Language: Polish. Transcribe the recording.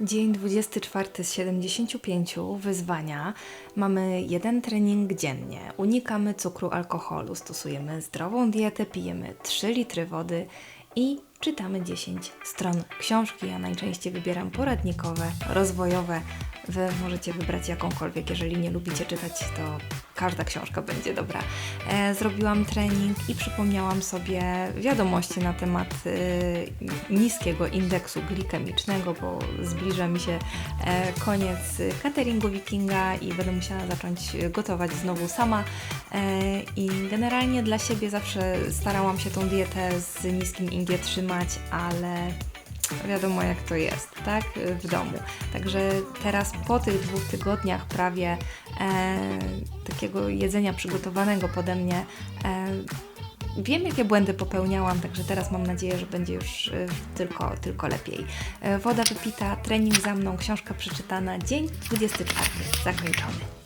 Dzień 24 z 75 wyzwania. Mamy jeden trening dziennie. Unikamy cukru, alkoholu, stosujemy zdrową dietę, pijemy 3 litry wody i czytamy 10 stron książki. Ja najczęściej wybieram poradnikowe, rozwojowe. Wy możecie wybrać jakąkolwiek. Jeżeli nie lubicie czytać, to każda książka będzie dobra. E, zrobiłam trening i przypomniałam sobie wiadomości na temat e, niskiego indeksu glikemicznego, bo zbliża mi się e, koniec cateringu Wikinga i będę musiała zacząć gotować znowu sama. E, I generalnie dla siebie zawsze starałam się tą dietę z niskim ingie trzymać, ale wiadomo jak to jest, tak? W domu. Także teraz po tych dwóch tygodniach prawie takiego jedzenia przygotowanego pode mnie e, wiem jakie błędy popełniałam, także teraz mam nadzieję, że będzie już e, tylko, tylko lepiej. E, woda wypita, trening za mną, książka przeczytana, dzień 24 zakończony.